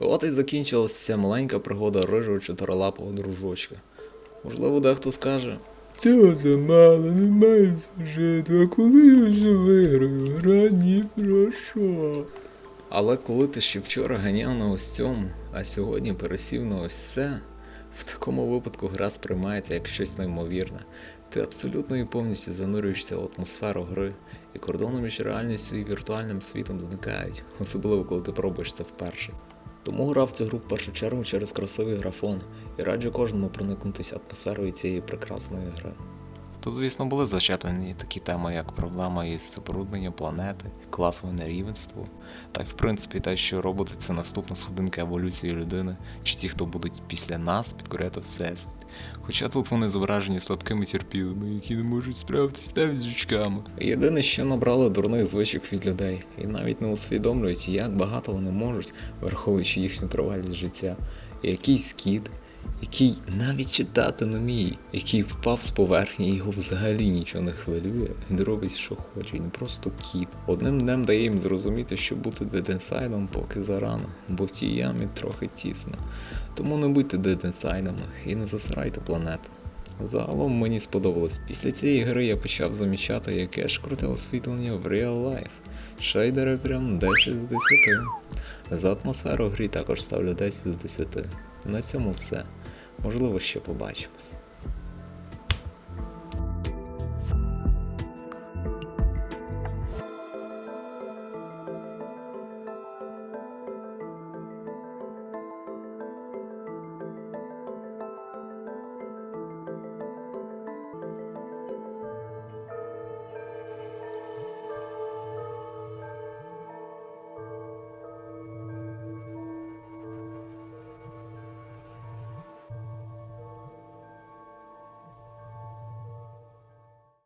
От і закінчилася ця маленька пригода рижого чотирилапого дружочка. Можливо, дехто скаже. Цього замало, немає сюжету, а коли я вже виграю, гра ні про що. Але коли ти ще вчора ганяв на ось цьому, а сьогодні пересів на ось це, в такому випадку гра сприймається як щось неймовірне. Ти абсолютно і повністю занурюєшся в атмосферу гри, і кордони між реальністю і віртуальним світом зникають, особливо коли ти пробуєш це вперше. Тому грав цю гру в першу чергу через красивий графон і раджу кожному проникнутися атмосферою цієї прекрасної гри. Тут, звісно, були зачеплені такі теми, як проблема із забрудненням планети, класове нерівенство, та й в принципі те, що роботи це наступна сходинка еволюції людини, чи ті, хто будуть після нас підкоряти всесвіт. Хоча тут вони зображені слабкими терпілими, які не можуть справитися навіть з жучками. Єдине, що набрали дурних звичок від людей, і навіть не усвідомлюють, як багато вони можуть, враховуючи їхню тривалість життя. І якийсь кіт, який навіть читати не вміє, який впав з поверхні, його взагалі нічого не хвилює, він робить, що хоче, він просто кіт. Одним днем дає їм зрозуміти, що бути деденсайдом поки зарано, бо в тій ямі трохи тісно. Тому не будьте деденсайдами і не засирайте планету. Загалом мені сподобалось. Після цієї гри я почав замічати, яке ж круте освітлення в Real Life. Шейдери прям 10 з 10. За атмосферу грі також ставлю 10 з 10. На цьому все. Можливо, ще побачимось.